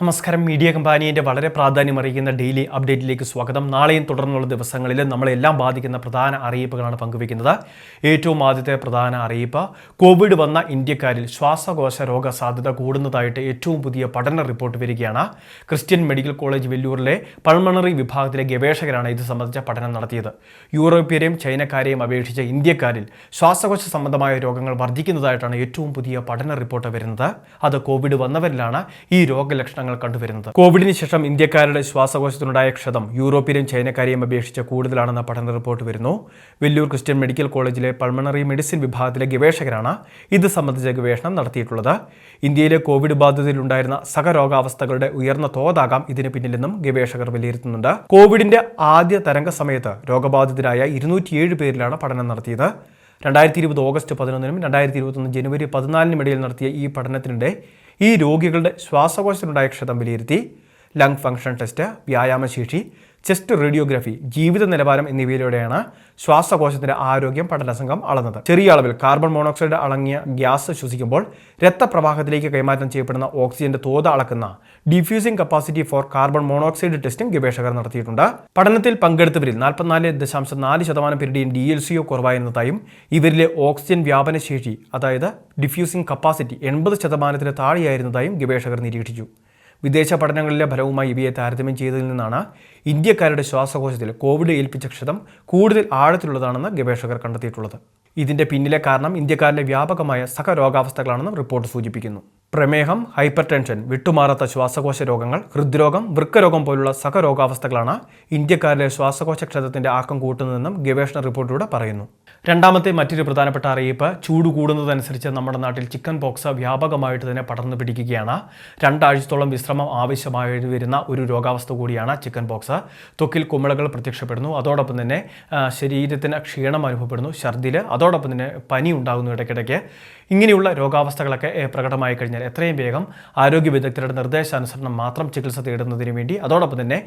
നമസ്കാരം. മീഡിയ കമ്പാനിയുടെ വളരെ പ്രാധാന്യം പ്രാധാന്യമറിയിക്കുന്ന ഡെയിലി അപ്ഡേറ്റിലേക്ക് സ്വാഗതം. നാളെയും തുടർന്നുള്ള ദിവസങ്ങളിൽ നമ്മളെല്ലാം ബാധിക്കുന്ന പ്രധാന അറിയിപ്പുകളാണ് പങ്കുവയ്ക്കുന്നത്. ഏറ്റവും ആദ്യത്തെ പ്രധാന അറിയിപ്പ് കോവിഡ് വന്ന ഇന്ത്യക്കാരിൽ ശ്വാസകോശ രോഗ സാധ്യത കൂടുന്നതായിട്ട് ഏറ്റവും പുതിയ പഠന റിപ്പോർട്ട് വരികയാണ്. ക്രിസ്ത്യൻ മെഡിക്കൽ കോളേജ് വെല്ലൂരിലെ പൾമണറി വിഭാഗത്തിലെ ഗവേഷകരാണ് ഇത് സംബന്ധിച്ച പഠനം നടത്തിയത്. യൂറോപ്യരെയും ചൈനക്കാരെയും അപേക്ഷിച്ച് ഇന്ത്യക്കാരിൽ ശ്വാസകോശ സംബന്ധമായ രോഗങ്ങൾ വർദ്ധിക്കുന്നതായിട്ടാണ് ഏറ്റവും പുതിയ പഠന റിപ്പോർട്ട് വരുന്നത്. അത് കോവിഡ് വന്നവരിലാണ് ഈ രോഗലക്ഷണങ്ങൾ കണ്ടുവരുന്നത്. കോവിഡിന് ശേഷം ഇന്ത്യക്കാരുടെ ശ്വാസകോശത്തിനുണ്ടായ ക്ഷതം യൂറോപ്യരും ചൈനക്കാരെയും അപേക്ഷിച്ച് കൂടുതലാണെന്ന പഠന റിപ്പോർട്ട് വരുന്നു. വെല്ലൂർ ക്രിസ്ത്യൻ മെഡിക്കൽ കോളേജിലെ പൾമണറി മെഡിസിൻ വിഭാഗത്തിലെ ഗവേഷകരാണ് ഇത് സംബന്ധിച്ച ഗവേഷണം നടത്തിയിട്ടുള്ളത്. ഇന്ത്യയിലെ കോവിഡ് ബാധിതയിലുണ്ടായിരുന്ന സഹരോഗാവസ്ഥകളുടെ ഉയർന്ന തോതാകാം ഇതിന് പിന്നിലെന്നും ഗവേഷകർ വിലയിരുത്തുന്നുണ്ട്. കോവിഡിന്റെ ആദ്യ തരംഗ സമയത്ത് രോഗബാധിതരായ ഇരുന്നൂറ്റിയേഴ് പേരിലാണ് പഠനം നടത്തിയത്. രണ്ടായിരത്തി ഇരുപത് ഓഗസ്റ്റ് പതിനൊന്നിനും രണ്ടായിരത്തി ഇരുപത്തൊന്ന് ജനുവരി പതിനാലിനും ഇടയിൽ നടത്തിയ ഈ പഠനത്തിനിടെ ഈ രോഗികളുടെ ശ്വാസകോശത്തിനുണ്ടായ ക്ഷതം വിലയിരുത്തി ലങ് ഫംഗ്ഷൻ ടെസ്റ്റ് വ്യായാമശേഷി ചെസ്റ്റ് റേഡിയോഗ്രഫി ജീവിത നിലവാരം എന്നിവയിലൂടെയാണ് ശ്വാസകോശത്തിന്റെ ആരോഗ്യം പഠന സംഘം അളന്നത്. ചെറിയ അളവിൽ കാർബൺ മോണോക്സൈഡ് അടങ്ങിയ ഗ്യാസ് ശ്വസിക്കുമ്പോൾ രക്തപ്രവാഹത്തിലേക്ക് കൈമാറ്റം ചെയ്യപ്പെടുന്ന ഓക്സിജന്റെ തോത് അളക്കുന്ന diffusing capacity for carbon monoxide ടെസ്റ്റും ഗവേഷകർ നടത്തിയിട്ടുണ്ട്. പഠനത്തിൽ പങ്കെടുത്തവരിൽ നാൽപ്പത്തിനാല് ദശാംശം നാല് ശതമാനം പേരുടെയും ഡി എൽ സിഒ കുറവായിരുന്നതായും ഇവരിലെ ഓക്സിജൻ വ്യാപനശേഷി അതായത് ഡിഫ്യൂസിംഗ് കപ്പാസിറ്റി എൺപത് ശതമാനത്തിന് താഴെയായിരുന്നതായും ഗവേഷകർ നിരീക്ഷിച്ചു. വിദേശ പഠനങ്ങളിലെ ഫലവുമായി ഇവയെ താരതമ്യം ചെയ്തതിൽ നിന്നാണ് ഇന്ത്യക്കാരുടെ ശ്വാസകോശത്തിൽ കോവിഡ് ഏൽപ്പിച്ച ക്ഷതം കൂടുതൽ ആഴത്തിലുള്ളതാണെന്ന് ഗവേഷകർ കണ്ടെത്തിയിട്ടുള്ളത്. ഇതിന്റെ പിന്നിലെ കാരണം ഇന്ത്യക്കാരിലെ വ്യാപകമായ സഹരോഗാവസ്ഥകളാണെന്നും റിപ്പോർട്ട് സൂചിപ്പിക്കുന്നു. പ്രമേഹം ഹൈപ്പർ ടെൻഷൻ വിട്ടുമാറാത്ത ശ്വാസകോശ രോഗങ്ങൾ ഹൃദ്രോഗം വൃക്കരോഗം പോലുള്ള സഹരോഗാവസ്ഥകളാണ് ഇന്ത്യക്കാരിലെ ശ്വാസകോശ ക്ഷതത്തിന്റെ ആക്കം കൂട്ടുന്നതെന്നും ഗവേഷണ റിപ്പോർട്ടിലൂടെ പറയുന്നു. രണ്ടാമത്തെ മറ്റൊരു പ്രധാനപ്പെട്ട അറിയിപ്പ് ചൂട് കൂടുന്നതനുസരിച്ച് നമ്മുടെ നാട്ടിൽ ചിക്കൻ പോക്സ് വ്യാപകമായിട്ട് തന്നെ പടർന്നു പിടിക്കുകയാണ്. രണ്ടാഴ്ചത്തോളം വിശ്രമം ആവശ്യമായി വരുന്ന ഒരു രോഗാവസ്ഥ കൂടിയാണ് ചിക്കൻ പോക്സ്. ത്വക്കിൽ കുമിളകൾ പ്രത്യക്ഷപ്പെടുന്നു അതോടൊപ്പം തന്നെ ശരീരത്തിന് ക്ഷീണം അനുഭവപ്പെടുന്നു ഛർദിൽ അതോടൊപ്പം തന്നെ പനി ഉണ്ടാകുന്നു ഇടയ്ക്കിടയ്ക്ക്. ഇങ്ങനെയുള്ള രോഗാവസ്ഥകളൊക്കെ പ്രകടമായി കഴിഞ്ഞാൽ എത്രയും വേഗം ആരോഗ്യ വിദഗ്ധരുടെ നിർദ്ദേശാനുസരണം മാത്രം ചികിത്സ തേടുന്നതിന് വേണ്ടി അതോടൊപ്പം തന്നെ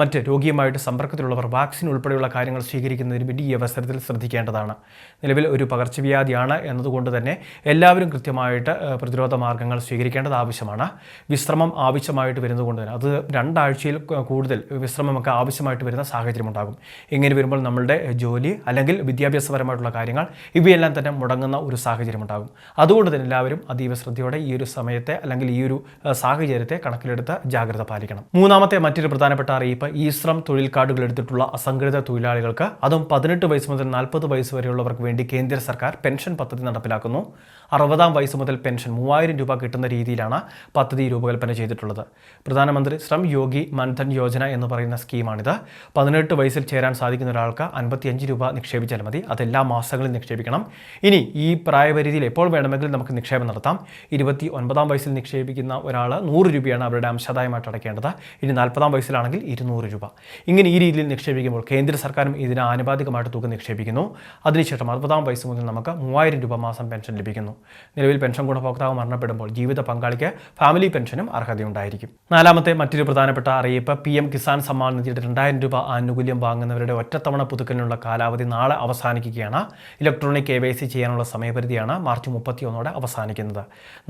മറ്റ് രോഗിയുമായിട്ട് സമ്പർക്കത്തിലുള്ളവർ വാക്സിൻ ഉൾപ്പെടെയുള്ള കാര്യങ്ങൾ സ്വീകരിക്കുന്നതിന് വേണ്ടി ഈ അവസരത്തിൽ ശ്രദ്ധിക്കേണ്ടതാണ്. നിലവിൽ ഒരു പകർച്ചവ്യാധിയാണ് എന്നതുകൊണ്ട് തന്നെ എല്ലാവരും കൃത്യമായിട്ട് പ്രതിരോധ മാർഗങ്ങൾ സ്വീകരിക്കേണ്ടത് ആവശ്യമാണ്. വിശ്രമം ആവശ്യമായിട്ട് വരുന്നതുകൊണ്ട് തന്നെ അത് രണ്ടാഴ്ചയിൽ കൂടുതൽ വിശ്രമമൊക്കെ ആവശ്യമായിട്ട് വരുന്ന സാഹചര്യമുണ്ടാകും. ഇങ്ങനെ വരുമ്പോൾ നമ്മളുടെ ജോലി അല്ലെങ്കിൽ വിദ്യാഭ്യാസപരമായിട്ടുള്ള കാര്യങ്ങൾ ഇവയെല്ലാം തന്നെ മുടങ്ങുന്ന ഒരു സാഹചര്യമുണ്ടാകും. അതുകൊണ്ട് തന്നെ എല്ലാവരും അതീവ ശ്രദ്ധയോടെ ഈ ഒരു സമയത്തെ അല്ലെങ്കിൽ ഈ ഒരു സാഹചര്യത്തെ കണക്കിലെടുത്ത് ജാഗ്രത പാലിക്കണം. മൂന്നാമത്തെ മറ്റൊരു പ്രധാനപ്പെട്ട അറിയിപ്പ് ഈ ശ്രം തൊഴിൽ കാർഡുകൾ എടുത്തിട്ടുള്ള അസംഘടിത തൊഴിലാളികൾക്ക് അതും പതിനെട്ട് വയസ്സ് മുതൽ നാൽപ്പത് വയസ്സ് വരെയുള്ളവർക്ക് വേണ്ടി കേന്ദ്ര സർക്കാർ പെൻഷൻ പദ്ധതി നടപ്പിലാക്കുന്നു. അറുപതാം വയസ്സ് മുതൽ പെൻഷൻ മൂവായിരം രൂപ കിട്ടുന്ന രീതിയിലാണ് പദ്ധതി രൂപകൽപ്പന ചെയ്തിട്ടുള്ളത്. പ്രധാനമന്ത്രി ശ്രം യോഗി മൻധൻ യോജന എന്ന് പറയുന്ന സ്കീമാണിത്. പതിനെട്ട് വയസ്സിൽ ചേരാൻ സാധിക്കുന്ന ഒരാൾക്ക് അൻപത്തിയഞ്ച് രൂപ നിക്ഷേപിച്ചാൽ മതി. അതെല്ലാ മാസങ്ങളിൽ നിക്ഷേപിക്കണം. ഇനി ഈ പ്രായപരിധിയിൽ എപ്പോൾ വേണമെങ്കിലും നമുക്ക് നിക്ഷേപം നടത്താം. ഇരുപത്തി ഒൻപതാം വയസ്സിൽ നിക്ഷേപിക്കുന്ന ഒരാൾ നൂറ് രൂപയാണ് അവരുടെ അംശദായമായിട്ട് അടയ്ക്കേണ്ടത്. ഇനി നാൽപ്പതാം വയസ്സിലാണെങ്കിൽ ഇരുന്നൂറ് രൂപ. ഇങ്ങനെ ഈ രീതിയിൽ നിക്ഷേപിക്കുമ്പോൾ കേന്ദ്ര സർക്കാരും ഇതിന് ആനുപാതികമായിട്ട് തുക നിക്ഷേപിക്കുന്നു. അതിനുശേഷം അറുപതാം വയസ്സ് മുതൽ നമുക്ക് മൂവായിരം രൂപ മാസം പെൻഷൻ ലഭിക്കുന്നു. നിലവിൽ പെൻഷൻ ഗുണഭോക്താവ് മരണപ്പെടുമ്പോൾ ജീവിത പങ്കാളിക്ക് ഫാമിലി പെൻഷനും അർഹതയുണ്ടായിരിക്കും. നാലാമത്തെ മറ്റൊരു പ്രധാനപ്പെട്ട അറിയിപ്പ് പി എം കിസാൻ സമ്മാൻ നിധിയുടെ രണ്ടായിരം രൂപ ആനുകൂല്യം വാങ്ങുന്നവരുടെ ഒറ്റത്തവണ പുതുക്കലിനുള്ള കാലാവധി നാളെ അവസാനിക്കുകയാണ്. ഇലക്ട്രോണിക് കെ വൈ സി ചെയ്യാനുള്ള സമയപരിധിയാണ് മാർച്ച് മുപ്പത്തിയൊന്നോടെ അവസാനിക്കുന്നത്.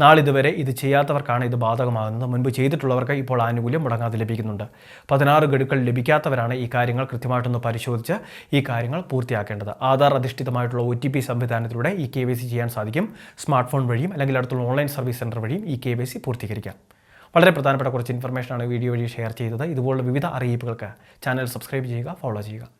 നാളിതുവരെ ഇത് ചെയ്യാത്തവർക്കാണ് ഇത് ബാധകമാകുന്നത്. മുൻപ് ചെയ്തിട്ടുള്ളവർക്ക് ഇപ്പോൾ ആനുകൂല്യം മുടങ്ങാതെ ലഭിക്കുന്നുണ്ട്. പതിനാറ് ഗഡുക്കൾ ലഭിക്കാത്തവരാണ് ഈ കാര്യങ്ങൾ കൃത്യമായിട്ടൊന്ന് പരിശോധിച്ച് ഈ കാര്യങ്ങൾ പൂർത്തിയാക്കേണ്ടത്. ആധാർ അധിഷ്ഠിതമായിട്ടുള്ള ഒ ടി പി സംവിധാനത്തിലൂടെ ഈ കെ വൈ സി ചെയ്യാൻ സാധിക്കും. സ്മാർട്ട് ഫോൺ വഴിയും അല്ലെങ്കിൽ അടുത്തുള്ള ഓൺലൈൻ സർവീസ് സെന്റർ വഴിയും ഈ കെ വൈ സി പൂർത്തീകരിക്കാം. വളരെ പ്രധാനപ്പെട്ട കുറച്ച് ഇൻഫർമേഷനാണ് വീഡിയോ വഴി ഷെയർ ചെയ്തത്. ഇതുപോലുള്ള വിവിധ അറിയിപ്പുകൾക്ക് ചാനൽ സബ്സ്ക്രൈബ് ചെയ്യുക ഫോളോ ചെയ്യുക.